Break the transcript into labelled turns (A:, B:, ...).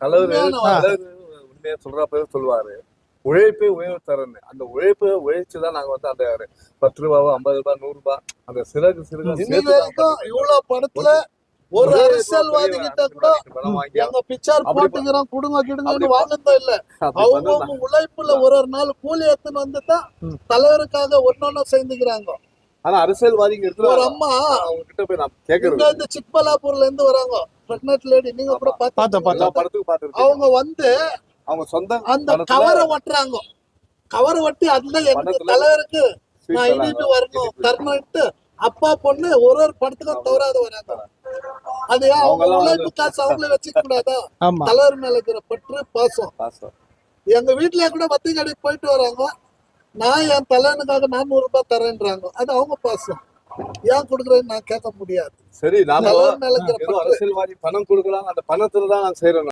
A: தலைவர் உண்மையா சொல்றப்ப சொல்லுவாரு. உழைப்பே உயர்வு தரன்னு அந்த உழைப்பை உழைச்சுதான் நாங்க வந்து அந்த பத்து ரூபாவோ ஐம்பது ரூபாய் நூறு ரூபாய் அந்த சிறகு சிறகு
B: இவ்வளவு படத்துல ஒரு அரசியல்வாதி கிட்ட கூட எங்க பிச்சார் போட்டுக்கிறோம் குடுங்க கிடுங்கன்னு
A: அப்படி
B: வாங்கினதா இல்ல. அவங்க உழைப்புல ஒரு ஒரு நாள் கூலி எடுத்துன்னு வந்து தான்
C: ம்.
B: தலைவருக்காக ஒன்னொன்னு சேர்ந்துக்கிறாங்க.
A: ஆனா அரசியல்வாதிங்க
B: ஒரு அம்மா
A: அவங்க கிட்ட போய் நான்
B: இங்க
A: கேக்குறது
B: இந்த சிக்பலாப்பூர்ல இருந்து வராங்க. பிரெக்னட் லேடி நீங்க கூட பார்த்து
A: பார்த்துருக்கேன்
B: அவங்க வந்து
A: அவங்க சொந்த
B: அந்த கவரை ஒட்டுறாங்க. கவரை ஒட்டி அதுல எனக்கு தலைவருக்கு நான். இனிப்பு வரணும். தரணும்ட்டு அப்பா பொண்ணு ஒரு ஒரு படத்துக்கும் தவறாத வராங்க அது ஏன் அவங்க உழைப்பு காசு அவங்களே வச்சுக்க கூடாதா? தலைவர் மேல இருக்கிற பற்று பாசம்.
A: பாசம்.
B: எங்க வீட்லயே கூட வத்தி கடைக்கு போயிட்டு வராங்க. நான் என் தலைவனுக்காக நானூறு ரூபாய் தரேன்றாங்க. அது அவங்க பாசம். ஏன் கொடுக்குறேன்னு நான் கேட்க முடியாது.
A: சரி நாம அரசியல்வாதி பணம் கொடுக்கலாம் அந்த பணத்துல தான் நான் செய்யறோம்